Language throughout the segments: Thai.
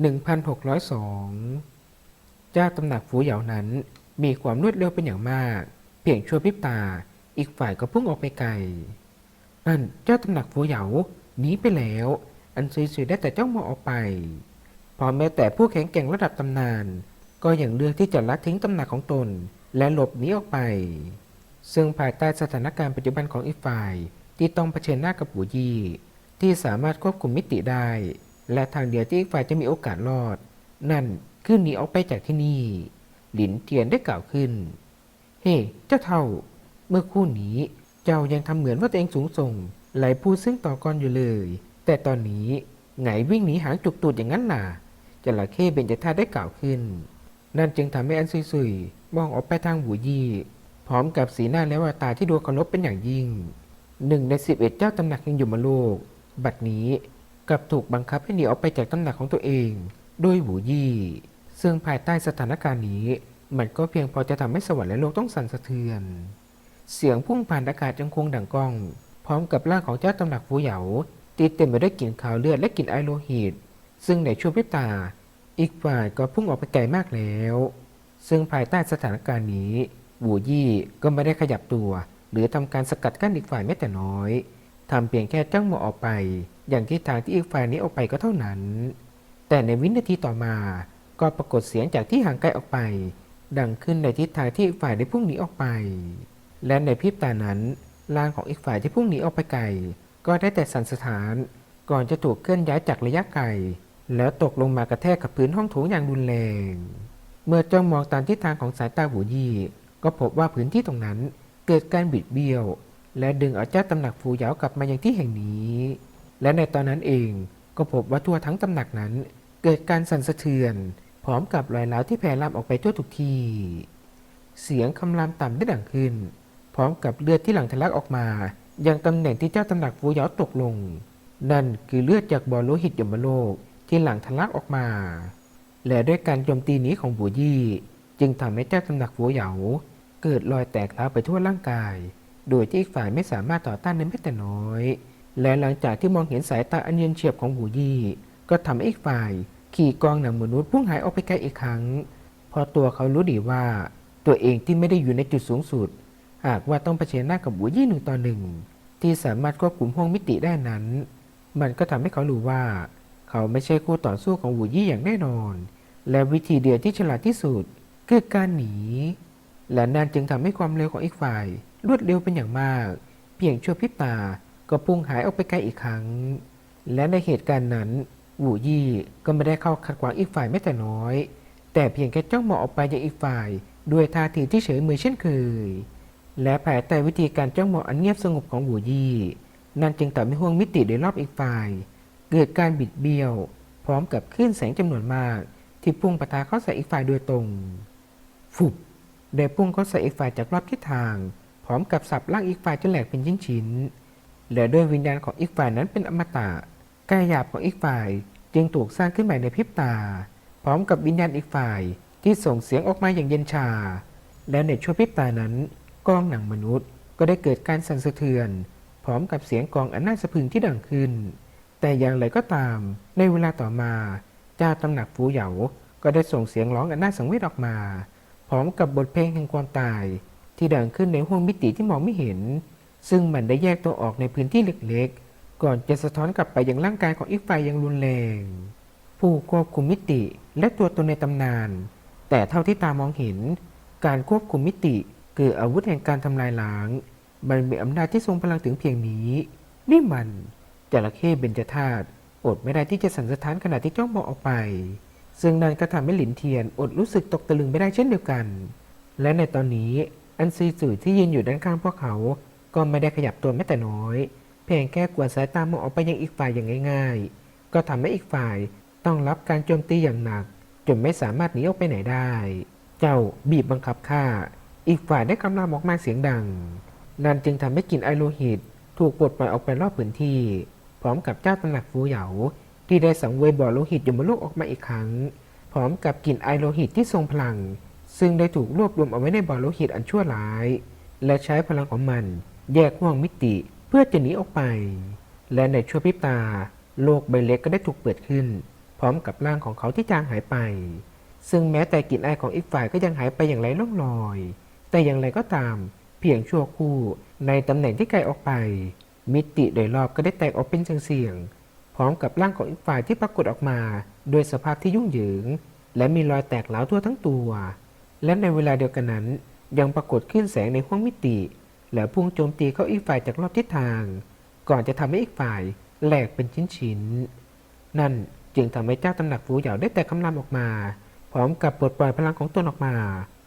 1602 เจ้าตำหนักฟูเหยานั้นมีความรวดเร็วเป็นอย่างมาก เพียงชั่วพริบตา อีกฝ่ายก็พุ่งออกไปไกล นั่นเจ้าตำหนักฟูเหยาหนีไปแล้ว อันซุยๆได้แต่จ้องมองออกไป พอแม้แต่ผู้แข็งแกร่งระดับตำนาน ก็ยังเลือกที่จะละทิ้งตำหนักของตน และหลบหนีออกไป ซึ่งภายใต้สถานการณ์ปัจจุบันของอีกฝ่ายที่ต้องเผชิญหน้ากับปูยี่ที่สามารถควบคุมมิติได้ และทางเดียวที่อีกฝ่ายจะมีโอกาสรอด นั่นคือหนีออกไปจากที่นี่ หลินเทียนได้กล่าวขึ้น เฮ้เจ้าเท่า เมื่อคู่นี้เจ้ายังทำเหมือนว่าตัวเองสูงส่งไหลพูดซึ่งต่อกรอยู่เลย แต่ตอนนี้ไงวิ่งหนีหางจุกตูดอย่างนั้นล่ะจระเข้เบญจธาได้กล่าวขึ้น นั่นจึงทำให้อันซุยๆมองออกไปทางหูยี่ พร้อมกับสีหน้าและแววตาที่ดูเคารพเป็นอย่างยิ่งหนึ่งในสิบเอ็ดเจ้าตำหนักยังอยู่มาโลก บัดนี้ กลับถูกบังคับให้หนีออกไปจากตำหนักของตัวเองโดยหูยี่ ซึ่งภายใต้สถานการณ์นี้ มันก็เพียงพอจะทำให้สวรรค์และโลกต้องสั่นสะเทือน เสียงพุ่งผ่านอากาศยังคงดังก้อง พร้อมกับร่างของเจ้าตำหนักฟูเหยาตีเต็มไปด้วยกลิ่นขาวเลือดและกลิ่นไอโลหิต ซึ่งในช่วงพริบตา อีกฝ่ายก็พุ่งออกไปไกลมากแล้ว ซึ่งภายใต้สถานการณ์นี้บูยี่ก็ไม่ได้ขยับตัว หรือทำการสกัดกั้นอีกฝ่ายแม้แต่น้อย ทำเพียงแค่จ้องมองออกไป อย่างที่ทางที่อีกฝ่ายนี้ออกไปก็เท่านั้น แต่ในวินาทีต่อมา ก็ปรากฏเสียงจากที่ห่างไกลออกไป ดังขึ้นในทิศทางที่อีกฝ่ายได้พุ่งหนีออกไป และในพริบตานั้นร่างของอีกฝ่ายที่พุ่งหนีออกไปไกล ก็ได้แต่สั่นสถาน ก่อนจะถูกเคลื่อนย้ายจากระยะไกล แล้วตกลงมากระแทกกับพื้นห้องโถงอย่างรุนแรง เมื่อจ้องมองตามทิศทางของสายตาหูยี่ ก็พบว่าพื้นที่ตรงนั้นเกิดการบิดเบี้ยว และดึงเอาเจ้าตำหนักฟูหยาวกลับมาอยังที่แห่งนี้ และในตอนนั้นเองก็พบว่าทั่วทั้งตำหนักนั้น เกิดการสั่นสะเทือน พร้อมกับรอยร้าวที่แผ่ลามออกไปทั่วทุกที่ เสียงคำรามต่ำได้ดังขึ้น พร้อมกับเลือดที่หลั่งทะลักออกมายังตำแหน่งที่เจ้าตำหนักฟูหยาวตกลง นั่นคือเลือดจากบ่อโลหิตยมโลกที่หลั่งทะลักออกมา และด้วยการโจมตีนี้ของบูยี่ จึงทำให้เจ้าตำหนักฟูหยาวเกิดรอยแตกร้าวไปทั่วร่างกาย โดยที่อีกฝ่ายไม่สามารถต่อต้านได้แม้แต่น้อย และหลังจากที่มองเห็นสายตาอันเย็นเฉียบของบูยี่ ก็ทำให้อีกฝ่าย ขี่กองหนังมนุษย์พุ่งหายออกไปไกลอีกครั้ง เพราะตัวเขารู้ดีว่า ตัวเองที่ไม่ได้อยู่ในจุดสูงสุด หากว่าต้องเผชิญหน้ากับบูยี่หนึ่งต่อหนึ่งที่สามารถควบคุมห้องมิติได้นั้น มันก็ทำให้เขารู้ว่า เขาไม่ใช่คู่ต่อสู้ของบูยี่อย่างแน่นอน และวิธีเดียวที่ฉลาดที่สุดคือการหนี และนั่นจึงทำให้ความเร็วของอีกฝ่าย รวดเร็วเป็นอย่างมาก เพียงชั่วพริบตาก็พุ่งหายออกไปไกลอีกครั้ง และในเหตุการณ์นั้นวูยี่ก็ไม่ได้เข้าขัดขวางอีกฝ่ายแม้แต่น้อย แต่เพียงแค่จ้องมองออกไปยังอีกฝ่าย ด้วยท่าทีที่เฉยเมยเช่นเคย และภายใต้วิธีการจ้องมองอันเงียบสงบของวูยี่นั่นจึงทำให้ห่วงมิติโดยรอบอีกฝ่าย เกิดการบิดเบี้ยว พร้อมกับคลื่นแสงจำนวนมาก ที่พุ่งปะทะเข้าใส่อีกฝ่ายโดยตรง ฟุบได้พุ่งเข้าใส่อีกฝ่ายจากรอบทิศทาง ร้อมกับสับร่างอีกฝ่ายจนแหลกเป็นชิ้นๆและด้วยวิญญาณของอีกฝ่ายนั้นเป็นอมตะกายหยาบของอีกฝ่ายจึงถูกสร้างขึ้นใหม่ในพริบตา พร้อมกับวิญญาณอีกฝ่ายที่ส่งเสียงออกมาอย่างเย็นชา และในช่วงพริบตานั้นกองหนังมนุษย์ก็ได้เกิดการสั่นสะเทือน พร้อมกับเสียงกองอันน่าสะพึงที่ดังขึ้น แต่อย่างไรก็ตาม ในเวลาต่อมาเจ้าตำหนักฟูเหยาก็ได้ส่งเสียงร้องอันน่าสังเวชออกมา พร้อมกับบทเพลงแห่งความตาย ที่ดังขึ้นในห้วงมิติที่มองไม่เห็น ซึ่งมันได้แยกตัวออกในพื้นที่เล็กๆ ก่อนจะสะท้อนกลับไปยังร่างกายของอีกฝ่ายอย่างรุนแรง ผู้ควบคุมมิติและตัวตนในตำนาน แต่เท่าที่ตามองเห็น การควบคุมมิติคืออาวุธแห่งการทำลายล้าง มันมีอำนาจที่ทรงพลังถึงเพียงนี้ นี่มันจระเข้เบญจธาตุอดไม่ได้ที่จะสั่นสะท้านขณะที่จ้องมองออกไป ซึ่งนั่นก็ทำให้หลินเทียนอดรู้สึกตกตะลึงไม่ได้เช่นเดียวกัน และในตอนนี้ อันซีสื่อที่ยืนอยู่ด้านข้างพวกเขา ก็ไม่ได้ขยับตัวแม้แต่น้อย เพียงแค่กวาดสายตามองออกไปยังอีกฝ่ายอย่างง่าย ๆ ก็ทำให้อีกฝ่ายต้องรับการโจมตีอย่างหนัก จนไม่สามารถหนีออกไปไหนได้ เจ้าบีบบังคับข้า อีกฝ่ายได้คำรามออกมาเสียงดัง นั่นจึงทำให้กลิ่นไอโลหิต ถูกปลดปล่อยออกไปรอบพื้นที่ พร้อมกับเจ้าตำหนักฟูเหยาที่ได้สังเวยบ่อโลหิตยมโลกออกมาอีกครั้ง พร้อมกับกลิ่นไอโลหิตที่ทรงพลัง ซึ่งได้ถูกรวบรวมเอาไว้ในบ่อโลหิตอันชั่วร้าย และใช้พลังของมันแยกห่วงมิติเพื่อจะหนีออกไป และในชั่วพริบตา โลกใบเล็กก็ได้ถูกเปิดขึ้น พร้อมกับร่างของเขาที่จางหายไป ซึ่งแม้แต่กลิ่นอายของอีกฝ่ายก็ยังหายไปอย่างไรล่องลอย แต่อย่างไรก็ตาม เพียงชั่วครู่ในตำแหน่งที่ไกลออกไป มิติโดยรอบก็ได้แตกออกเป็นเสียงๆพร้อมกับร่างของอีกฝ่ายที่ปรากฏออกมาด้วยสภาพที่ยุ่งเหยิง และมีรอยแตกเหลาทั่วทั้งตัว และในเวลาเดียวกันนั้น ยังปรากฏขึ้นแสงในห้วงมิติ และพุ่งโจมตีเข้าอีกฝ่ายจากรอบทิศทาง ก่อนจะทำให้อีกฝ่ายแหลกเป็นชิ้นๆ นั่นจึงทำให้เจ้าตำหนักฟูเหยาได้แต่คำรามออกมา พร้อมกับปลดปล่อยพลังของตนออกมา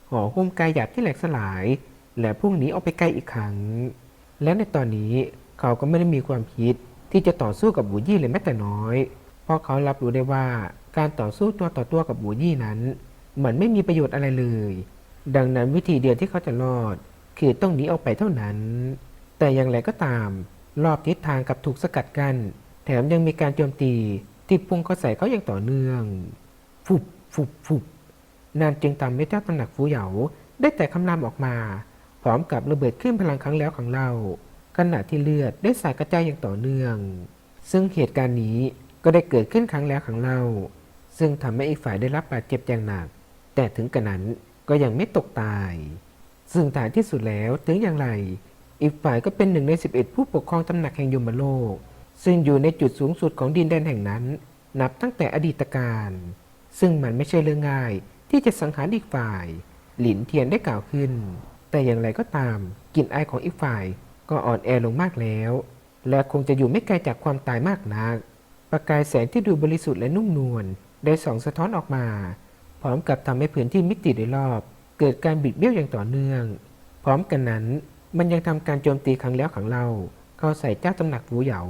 ห่อหุ้มกายหยาบที่แหลกสลาย และพุ่งหนีออกไปไกลอีกครั้ง และในตอนนี้เขาก็ไม่ได้มีความคิดที่จะต่อสู้กับบูยี่เลยแม้แต่น้อย เพราะเขารับรู้ได้ว่าการต่อสู้ตัวต่อตัวกับบูยี่นั้น มือนไม่มีประโยชน์อะไรเลย ดังนั้นวิธีเดียวที่เขาจะรอด คือต้องหนีออกไปเท่านั้น แต่อย่างไรก็ตาม รอบทิศทางกับถูกสกัดกัน้นแถมยังมีการโจมตีที่พุ่งเข้าใส่เขาอย่างต่อเนื่อง ฟุบฟุบฟุบนานจึงทำให้เจ้าตำหนักฟูเหยาได้แต่คำรามออกมา พร้อมกับระเบิดขึ้นพลังครั้งแล้วครั้งเล่าขณะที่เลือดได้สายกระจายอย่างต่อเนื่อง ซึ่งเหตุการณ์นี้ก็ได้เกิดขึ้นครั้งแล้วครั้งเล่า ซึ่งทำให้อีกฝ่ายได้รับบาดเจ็บอย่างหนัก แต่ถึงกระนั้นก็ยังไม่ตกตาย ซึ่งท้ายที่สุดแล้วถึงอย่างไร อีกฝ่ายก็เป็นหนึ่งใน 11 ผู้ปกครองตำหนักแห่งยมโลก ซึ่งอยู่ในจุดสูงสุดของดินแดนแห่งนั้น นับตั้งแต่อดีตการ ซึ่งมันไม่ใช่เรื่องง่ายที่จะสังหารอีกฝ่าย หลินเทียนได้กล่าวขึ้น แต่อย่างไรก็ตามกลิ่นอายของอีกฝ่ายก็อ่อนแอลงมากแล้ว และคงจะอยู่ไม่ไกลจากความตายมากนัก ประกายแสงที่ดูบริสุทธิ์และนุ่มนวลได้ส่องสะท้อนออกมา พร้อมกับทำให้พื้นที่มิติโดยรอบ เกิดการบิดเบี้ยวอย่างต่อเนื่อง พร้อมกันนั้นมันยังทำการโจมตีครั้งแล้วครั้งเล่า เข้าใส่เจ้าตำหนักฟูเหยา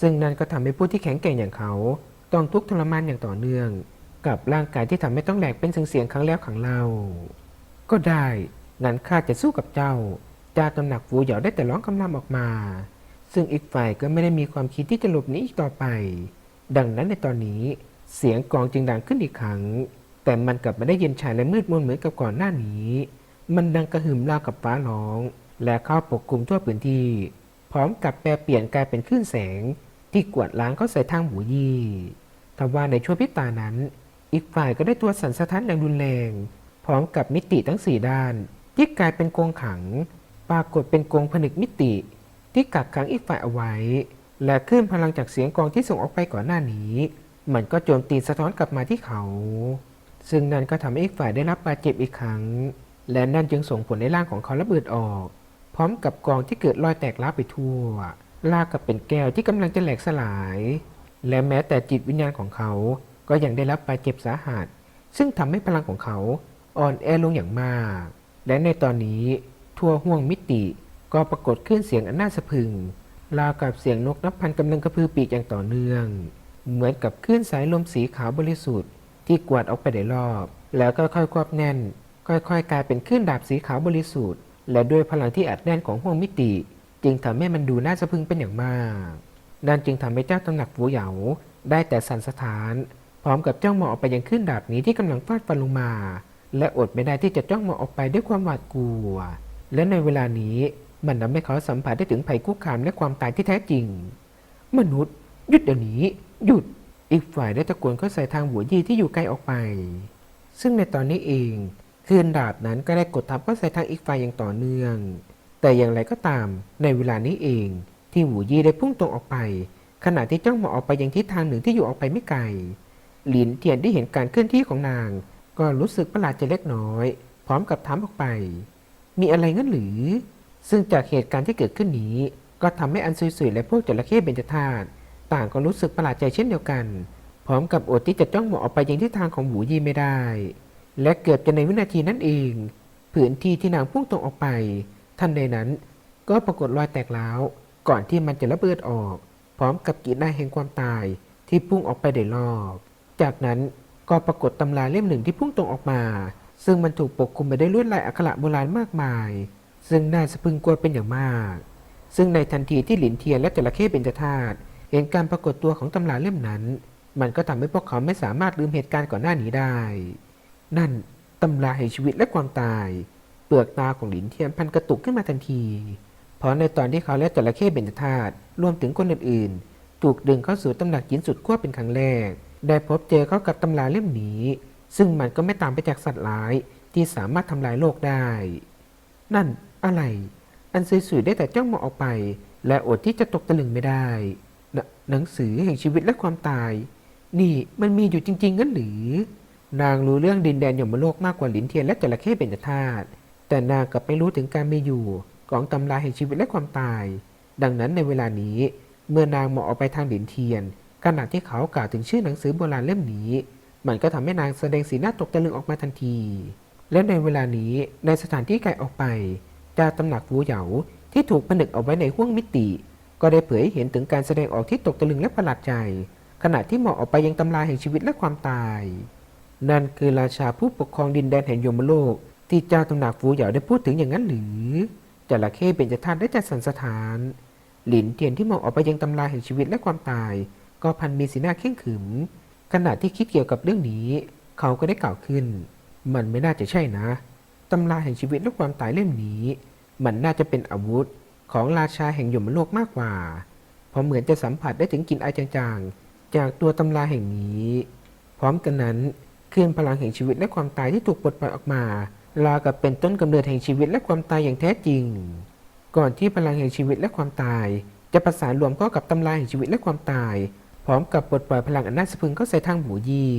ซึ่งนั่นก็ทำให้ผู้ที่แข็งแกร่งอย่างเขา ต้องทุกข์ทรมานอย่างต่อเนื่อง กับร่างกายที่ทำให้ต้องแหลกเป็นเสียงๆครั้งแล้วครั้งเล่า ก็ได้งั้นข้าจะสู้กับเจ้าเจ้าตำหนักฟูเหยาได้แต่ร้องคำรามออกมา ซึ่งอีกฝ่ายก็ไม่ได้มีความคิดที่จะหลบหนีอีกต่อไป ดังนั้นในตอนนี้เสียงกองจึงดังขึ้นอีกครั้ง แต่มันกลับไม่ได้เย็นชาและมืดมนเหมือนกับก่อนหน้านี้ มันดังกระหึ่มราวกับฟ้าร้อง และเข้าปกคลุมทั่วพื้นที่ พร้อมกับแปรเปลี่ยนกลายเป็นคลื่นแสง ที่กวาดล้างเข้าใส่ทางหูยี่ทว่าในช่วงพิตานั้น อีกฝ่ายก็ได้ตัวสั่นสะท้านอย่างรุนแรง พร้อมกับมิติทั้งสี่ด้าน ที่กลายเป็นกรงขัง ปรากฏเป็นกรงผนึกมิติ ที่กักขังอีกฝ่ายเอาไว้ และคลื่นพลังจากเสียงกองที่ส่งออกไปก่อนหน้านี้ มันก็โจมตีสะท้อนกลับมาที่เขา ซึ่งนั่นก็ทำให้อีกฝ่ายได้รับบาดเจ็บอีกครั้ง และนั่นจึงส่งผลในร่างของเขาระเบิดออก พร้อมกับกองที่เกิดรอยแตกร้าวไปทั่ว ลากกับเป็นแก้วที่กำลังจะแหลกสลาย และแม้แต่จิตวิญญาณของเขา ก็ยังได้รับบาดเจ็บสาหัส ซึ่งทำให้พลังของเขาอ่อนแอลงอย่างมาก และในตอนนี้ทั่วห่วงมิติก็ปรากฏขึ้นเสียงอันน่าสะพรึงราวกับเสียงนกนับพันกำลังกระพือปีกอย่างต่อเนื่อง เหมือนกับคลื่นสายลมสีขาวบริสุทธิ์ ที่กวาดออกไปได้รอบ แล้วก็ค่อยๆควบแน่น ค่อยๆ กลายเป็นคลื่นดาบสีขาวบริสุทธิ์ และด้วยพลังที่อัดแน่นของห่วงมิติ จึงทำให้มันดูน่าสะพึงเป็นอย่างมาก นั่นจึงทำให้เจ้าตำหนักฟูเหยาได้แต่สั่นสะท้าน พร้อมกับจ้องมองออกไปยังคลื่นดาบนี้ที่กำลังฟาดฟันลงมา และอดไม่ได้ที่จะจ้องมองออกไปด้วยความหวาดกลัว และในเวลานี้มันทำให้เขาสัมผัสได้ถึงภัยคุกคามและความตายที่แท้จริง มนุษย์หยุดเดี๋ยวนี้หยุด อีกฝ่ายได้ตะโกนเข้าใส่ทางหัวยี่ที่อยู่ไกลออกไป ซึ่งในตอนนี้เองคืนดาบนั้นก็ได้กดทับเข้าใส่ทางอีกฝ่ายอย่างต่อเนื่อง แต่อย่างไรก็ตามในเวลานี้เองที่หูยี่ได้พุ่งตรงออกไป ขณะที่จ้องมองออกไปยังทิศทางหนึ่งที่อยู่ออกไปไม่ไกล หลินเทียนได้เห็นการเคลื่อนที่ของนาง ก็รู้สึกประหลาดใจเล็กน้อย พร้อมกับถามออกไป มีอะไรงั้นหรือ ซึ่งจากเหตุการณ์ที่เกิดขึ้นนี้ ก็ทำให้อันซุยๆและพวกจระเข้เบญจธาตุ ต่างก็รู้สึกประหลาดใจเช่นเดียวกัน พร้อมกับอดที่จะจ้องมองออกไปยังทิศทางของหูยี่ไม่ได้ และเกือบจะในวินาทีนั้นเองผืนที่ที่นางพุ่งตรงออกไป ทันใดนั้น ก็ปรากฏรอยแตกร้าวก่อนที่มันจะระเบิดออก พร้อมกับกรีดหน้าแห่งความตายที่พุ่งออกไปได้รอบ จากนั้นก็ปรากฏตำราเล่มหนึ่งที่พุ่งตรงออกมา ซึ่งมันถูกปกคลุมไปด้วยลวดลายอักขระโบราณมากมาย ซึ่งน่าสะพึงกลัวเป็นอย่างมาก ซึ่งในทันทีที่หลินเทียนและจระเข้เบญจธาตุ เห็นการปรากฏตัวของตำราเล่มนั้น มันก็ทำให้พวกเขาไม่สามารถลืมเหตุการณ์ก่อนหน้านี้ได้ นั่นตำราแห่งชีวิตและความตาย เปลือกตาของหลินเทียนพันกระตุกขึ้นมาทันที เพราะในตอนที่เขาและจระเข้เบญจธาตุรวมถึงคนอื่นๆ ถูกดึงเข้าสู่ตำหนักจินสุดขั้วเป็นครั้งแรก ได้พบเจอเข้ากับตำราเล่มนี้ ซึ่งมันก็ไม่ต่างไปจากสัตว์ร้ายที่สามารถทำลายโลกได้ นั่นอะไร อันสวยๆได้แต่จ้องมองออกไป และอดที่จะตกตะลึงไม่ได้ หนังสือแห่งชีวิตและความตาย นี่มันมีอยู่จริง ๆ งั้นหรือ นางรู้เรื่องดินแดนยมโลกมากกว่าลินเทียนและจระเข้เบญจธาตุแต่นางกลับไม่รู้ถึงการมีอยู่ของตำราแห่งชีวิตและความตาย ดังนั้นในเวลานี้ เมื่อนางมองออกไปทางลินเทียนขณะที่เขากล่าวถึงชื่อหนังสือโบราณเล่มนี้ มันก็ทำให้นางแสดงสีหน้าตกตะลึงออกมาทันที และในเวลานี้ในสถานที่ไกลออกไปเจากตำหนักฟูเหยาที่ถูกผนึกเอาไว้ในห้วงมิติ ก็ได้เผยให้เห็นถึงการแสดงออกที่ตกตะลึงและประหลาดใจ ขณะที่มองออกไปยังตำราแห่งชีวิตและความตาย นั่นคือราชาผู้ปกครองดินแดนแห่งยมโลก ที่เจ้าตำหนักฟูเหยาได้พูดถึงอย่างนั้นหรือจระเข้เป็นจทานได้จัดสรรสถาน หลินเทียนที่มองออกไปยังตำราแห่งชีวิตและความตาย ก็พันมีสีหน้าเข่งขึมขณะที่คิดเกี่ยวกับเรื่องนี้ เขาก็ได้กล่าวขึ้น มันไม่น่าจะใช่นะตำราแห่งชีวิตและความตายเล่มนี้ มันน่าจะเป็นอาวุธ ของราชาแห่งยมโลกมากกว่า เพราะเหมือนจะสัมผัสได้ถึงกลิ่นอายจางๆ จากตัวตำราแห่งนี้ พร้อมกันนั้นคลื่นพลังแห่งชีวิตและความตายที่ถูกปลดปล่อยออกมาลากับเป็นต้นกำเนิดแห่งชีวิตและความตายอย่างแท้จริง ก่อนที่พลังแห่งชีวิตและความตาย จะประสานรวมเข้ากับตำราแห่งชีวิตและความตาย พร้อมกับปลดปล่อยพลังอันน่าสะพึงเข้าใส่ทางหมูยี่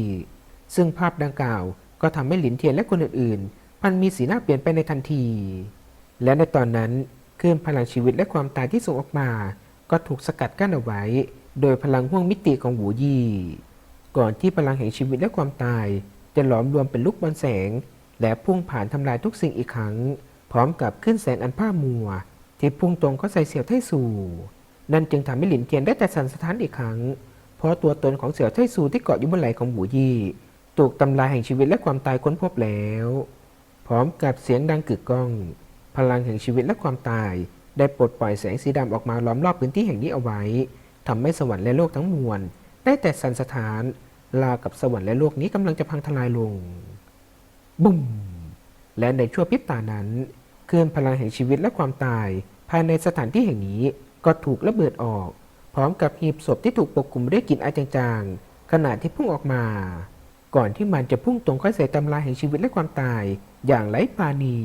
ซึ่งภาพดังกล่าวก็ทำให้หลินเทียนและคนอื่นๆพันมีสีหน้าเปลี่ยนไปในทันที และในตอนนั้น คลื่นพลังชีวิตและความตายที่ส่งออกมา ก็ถูกสกัดกั้นเอาไว้ โดยพลังห่วงมิติของหูยี่ ก่อนที่พลังแห่งชีวิตและความตาย จะหลอมรวมเป็นลูกบอลแสง และพุ่งผ่านทำลายทุกสิ่งอีกครั้ง พร้อมกับขึ้นแสงอันผ้ามัว ที่พุ่งตรงเข้าใส่เสี่ยวไทสู่ นั่นจึงทำให้หลินเทียนได้แต่สั่นสะท้านอีกครั้ง เพราะตัวตนของเสี่ยวไทสู่ที่เกาะอยู่บนไหล่ของหูยี่ ถูกตำลายแห่งชีวิตและความตายค้นพบแล้ว พร้อมกับเสียงดังกึกก้อง พลังแห่งชีวิตและความตาย ได้ปลดปล่อยแสงสีดำออกมาล้อมรอบพื้นที่แห่งนี้เอาไว้ทำให้สวรรค์และโลกทั้งมวลได้แต่สันสะท้านลาวกับสวรรค์และโลกนี้กำลังจะพังทลายลง บุ้มและในชั่วพริบตานั้นเคลื่นพลังแห่งชีวิตและความตาย ภายในสถานที่แห่งนี้ก็ถูกระเบิดออก พร้อมกับหีบศพที่ถูกปกคลุมด้วยกลิ่นอายจางๆขณะที่พุ่งออกมา ก่อนที่มันจะพุ่งตรงเข้าใส่ตำราแห่งชีวิตและความตายอย่างไร้ปาณี